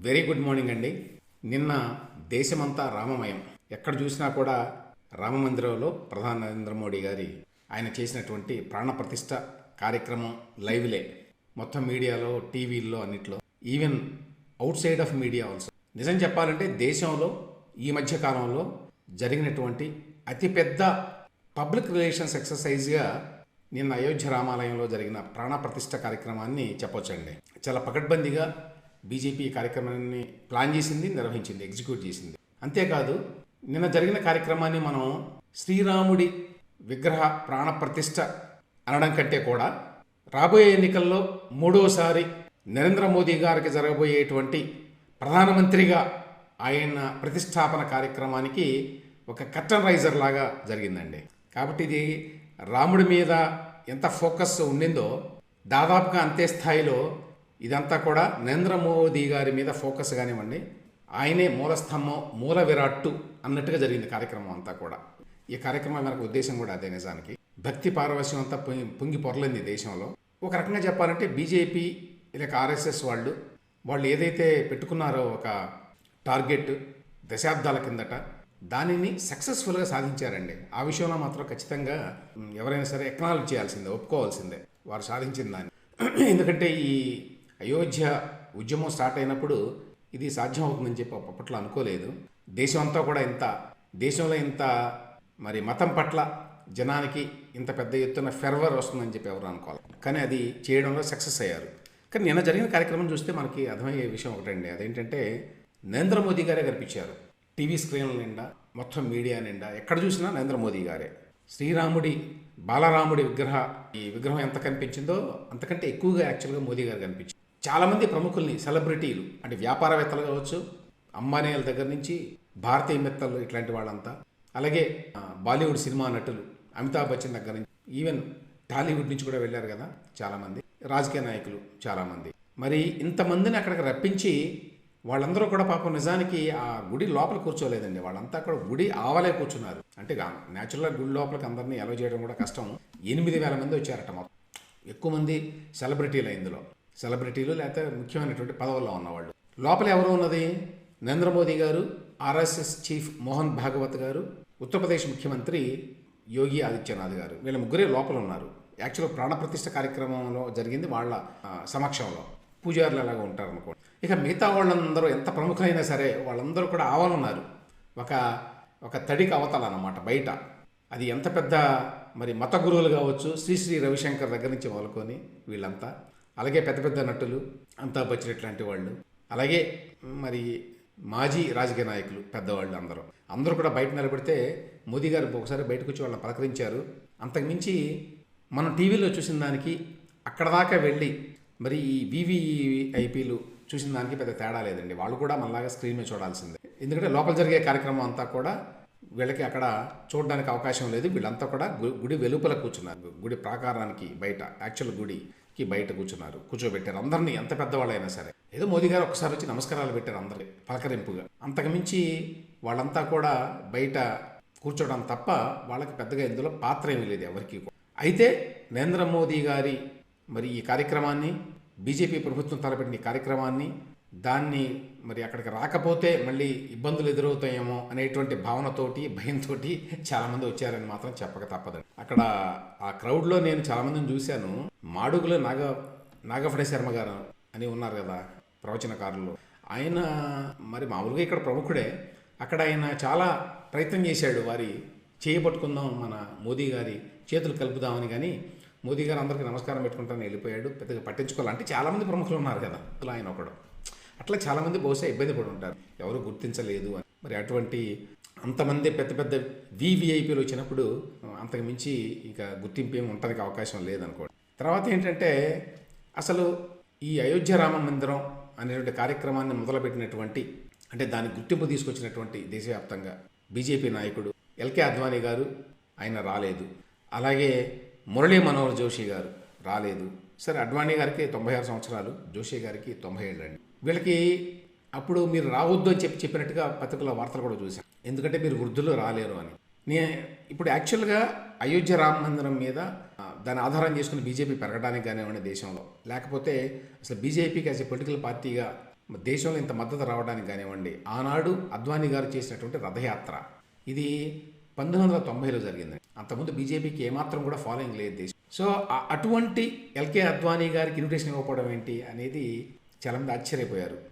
Very good morning అండి. నిన్న దేశమంతా రామమయం. ఎక్కడ చూసినా కూడా రామమందిరంలో ప్రధాని నరేంద్ర మోడీ గారి ఆయన చేసినటువంటి ప్రాణప్రతిష్ఠ కార్యక్రమం లైవ్లే. మొత్తం మీడియాలో టీవీల్లో అన్నిట్లో. Even outside of media also నిజం చెప్పాలంటే దేశంలో ఈ మధ్య కాలంలో జరిగినటువంటి అతిపెద్ద పబ్లిక్ రిలేషన్స్ ఎక్సర్సైజ్గా నిన్న అయోధ్య రామాలయంలో జరిగిన ప్రాణప్రతిష్ఠ కార్యక్రమాన్ని చెప్పొచ్చండి. చాలా పకడ్బందీగా బీజేపీ కార్యక్రమాన్ని ప్లాన్ చేసింది నిర్వహించింది ఎగ్జిక్యూట్ చేసింది. అంతేకాదు నిన్న జరిగిన కార్యక్రమాన్ని మనం శ్రీరాముడి విగ్రహ ప్రాణ ప్రతిష్ట అనడం కంటే కూడా రాబోయే ఎన్నికల్లో మూడోసారి నరేంద్ర మోదీ గారికి జరగబోయేటువంటి ప్రధానమంత్రిగా ఆయన ప్రతిష్టాపన కార్యక్రమానికి ఒక కట్టన్ రైజర్ లాగా జరిగిందండి. కాబట్టి ఇది రాముడి మీద ఎంత ఫోకస్ ఉండిందో దాదాపుగా అంతే స్థాయిలో ఇదంతా కూడా నరేంద్ర మోదీ గారి మీద ఫోకస్ కానివ్వండి ఆయనే మూలస్తంభం మూల విరాట్టు అన్నట్టుగా జరిగింది కార్యక్రమం అంతా కూడా. ఈ కార్యక్రమం మనకు ఉద్దేశం కూడా అదే నిజానికి. భక్తి పారవశ్యం అంతా పొంగి పొంగి పొరలింది దేశంలో. ఒక రకంగా చెప్పాలంటే బీజేపీ లేక ఆర్ఎస్ఎస్ వాళ్ళు వాళ్ళు ఏదైతే పెట్టుకున్నారో ఒక టార్గెట్ దశాబ్దాల కిందట దానిని సక్సెస్ఫుల్గా సాధించారండి. ఆ విషయంలో మాత్రం ఖచ్చితంగా ఎవరైనా సరే ఎక్నాలజ్ చేయాల్సిందే ఒప్పుకోవాల్సిందే వారు సాధించిన దాన్ని. ఎందుకంటే ఈ అయోధ్య ఉద్యమం స్టార్ట్ అయినప్పుడు ఇది సాధ్యం అవుతుందని చెప్పి అప్పట్లో అనుకోలేదు. దేశం అంతా కూడా ఇంత దేశంలో ఇంత మరి మతం పట్ల జనానికి ఇంత పెద్ద ఎత్తున ఫెర్వర్ వస్తుందని చెప్పి ఎవరు అనుకోవాలి. కానీ అది చేయడంలో సక్సెస్ అయ్యారు. కానీ నిన్న జరిగిన కార్యక్రమం చూస్తే మనకి అర్థమయ్యే విషయం ఒకటండి. అదేంటంటే నరేంద్ర మోదీ గారే కనిపించారు. టీవీ స్క్రీన్ల నిండా మొత్తం మీడియా నిండా. ఎక్కడ చూసినా నరేంద్ర మోదీ గారే. శ్రీరాముడి బాలరాముడి విగ్రహ ఈ విగ్రహం ఎంత కనిపించిందో అంతకంటే ఎక్కువగా యాక్చువల్గా మోదీ గారు కనిపించింది చాలామంది ప్రముఖుల్ని సెలబ్రిటీలు అంటే వ్యాపారవేత్తలు కావచ్చు అంబానీల దగ్గర నుంచి భారతీయ మిత్తలు ఇట్లాంటి వాళ్ళంతా. అలాగే బాలీవుడ్ సినిమా నటులు అమితాబ్ బచ్చన్ దగ్గర నుంచి ఈవెన్ టాలీవుడ్ నుంచి కూడా వెళ్ళారు కదా చాలామంది. రాజకీయ నాయకులు చాలామంది. మరి ఇంతమందిని అక్కడికి రప్పించి వాళ్ళందరూ కూడా పాపం నిజానికి ఆ గుడి లోపల కూర్చోలేదండి. వాళ్ళంతా కూడా గుడి ఆవలే కూర్చున్నారు. అంటే న్యాచురల్గా గుడి లోపలికి అందరినీ అలో చేయడం కూడా కష్టం. ఎనిమిది వేల మంది వచ్చారట మొత్తం. ఎక్కువ మంది సెలబ్రిటీలు ఇందులో. సెలబ్రిటీలు లేకపోతే ముఖ్యమైనటువంటి పదవుల్లో ఉన్నవాళ్ళు. లోపల ఎవరు ఉన్నది? నరేంద్ర మోదీ గారు ఆర్ఎస్ఎస్ చీఫ్ మోహన్ భాగవత్ గారు ఉత్తరప్రదేశ్ ముఖ్యమంత్రి యోగి ఆదిత్యనాథ్ గారు. వీళ్ళ ముగ్గురే లోపల ఉన్నారు. యాక్చువల్గా ప్రాణప్రతిష్ఠ కార్యక్రమంలో జరిగింది వాళ్ళ సమక్షంలో. పూజారులు అలాగా ఉంటారు అనుకోండి ఇక మిగతా వాళ్ళందరూ ఎంత ప్రముఖులైనా సరే వాళ్ళందరూ కూడా ఆవలున్నారు ఒక ఒక తడికి అవతల అనమాట బయట. అది ఎంత పెద్ద మరి మత గురువులు కావచ్చు శ్రీ శ్రీ రవిశంకర్ దగ్గర నుంచి మొదలుకొని వీళ్ళంతా. అలాగే పెద్ద పెద్ద నటులు అమితాబ్ బచ్చన్ ఇట్లాంటి వాళ్ళు. అలాగే మరి మాజీ రాజకీయ నాయకులు పెద్దవాళ్ళు అందరూ. అందరూ కూడా బయట నిలబడితే మోదీ గారు ఒకసారి బయటకు వచ్చి వాళ్ళని పలకరించారు. అంతకుమించి మనం టీవీలో చూసిన దానికి అక్కడ దాకా వెళ్ళి మరి ఈ వివిఐపీలు చూసిన దానికి పెద్ద తేడా లేదండి. వాళ్ళు కూడా మనలాగా స్క్రీన్ మీద చూడాల్సిందే. ఎందుకంటే లోపల జరిగే కార్యక్రమం అంతా కూడా వీళ్ళకి అక్కడ చూడడానికి అవకాశం లేదు. వీళ్ళంతా కూడా గు- గుడి వెలుపల కూర్చున్నారు. గుడి ప్రాకారానికి బయట యాక్చువల్ గుడి. కి బయట కూర్చున్నారు కూర్చోబెట్టారు. అందరినీ ఎంత పెద్దవాళ్ళైనా సరే. ఏదో మోదీ గారు ఒకసారి వచ్చి నమస్కారాలు పెట్టారు అందరి పలకరింపుగా. అంతకుమించి వాళ్ళంతా కూడా బయట కూర్చోవడం తప్ప వాళ్ళకి పెద్దగా ఇందులో పాత్ర ఏమీ లేదు ఎవరికి అయితే నరేంద్ర మోదీ గారి మరి ఈ కార్యక్రమాన్ని బీజేపీ ప్రభుత్వం తలపెట్టిన ఈ కార్యక్రమాన్ని దాన్ని మరి అక్కడికి రాకపోతే మళ్ళీ ఇబ్బందులు ఎదురవుతాయేమో అనేటువంటి భావనతోటి భయంతో చాలామంది వచ్చారని మాత్రం చెప్పక తప్పదండి. అక్కడ ఆ క్రౌడ్లో నేను చాలామందిని చూశాను. మాడుగులో నాగ నాగఫడే శర్మ గారు అని ఉన్నారు కదా ప్రవచనకారులు. ఆయన మరి మామూలుగా ఇక్కడ ప్రముఖుడే. అక్కడ ఆయన చాలా ప్రయత్నం చేశాడు వారి చేయబట్టుకుందాం మన మోదీ గారి చేతులు కలుపుదామని కానీ మోదీ గారు అందరికీ నమస్కారం పెట్టుకుంటాను వెళ్ళిపోయాడు. పెద్దగా పట్టించుకోవాలంటే చాలామంది ప్రముఖులు ఉన్నారు కదా. అందులో ఆయన ఒకడు. అట్లా చాలామంది బహుశా ఇబ్బంది పడి ఉంటారు. ఎవరు గుర్తించలేదు అని. మరి అటువంటి అంతమంది పెద్ద పెద్ద వివిఐపీలు వచ్చినప్పుడు అంతకుమించి ఇక గుర్తింపు ఏమి ఉండడానికి అవకాశం లేదనుకోండి. తర్వాత ఏంటంటే అసలు ఈ అయోధ్య రామ మందిరం అనేటువంటి కార్యక్రమాన్ని మొదలుపెట్టినటువంటి అంటే దాని గుర్తింపు తీసుకొచ్చినటువంటి దేశవ్యాప్తంగా బీజేపీ నాయకుడు ఎల్కే అద్వానీ గారు ఆయన రాలేదు. అలాగే మురళీ మనోహర్ జోషి గారు రాలేదు. సరే అడ్వాణి గారికి తొంభై ఆరు సంవత్సరాలు జోషి గారికి తొంభై ఏళ్ళు అండి. వీళ్ళకి అప్పుడు మీరు రావద్దు అని చెప్పి చెప్పినట్టుగా పత్రికల వార్తలు కూడా చూశాను ఎందుకంటే మీరు వృద్ధులు రాలేరు అని. నే ఇప్పుడు యాక్చువల్గా అయోధ్య రామ మందిరం మీద దాని ఆధారం చేసుకుని బీజేపీ పెరగడానికి కానివ్వండి దేశంలో. లేకపోతే అసలు బీజేపీకి యాజ్ ఏ పొలిటికల్ పార్టీగా దేశంలో ఇంత మద్దతు రావడానికి కానివ్వండి ఆనాడు అద్వానీ గారు చేసినటువంటి రథయాత్ర. ఇది పంతొమ్మిది వందల తొంభైలో జరిగింది. అంతకుముందు బీజేపీకి ఏమాత్రం కూడా ఫాలోయింగ్ లేదు దేశం. సో అటువంటి ఎల్కే అద్వానీ గారికి ఇన్విటేషన్ ఇవ్వకపోవడం ఏంటి అనేది చాలా ఆశ్చర్యపోయారు.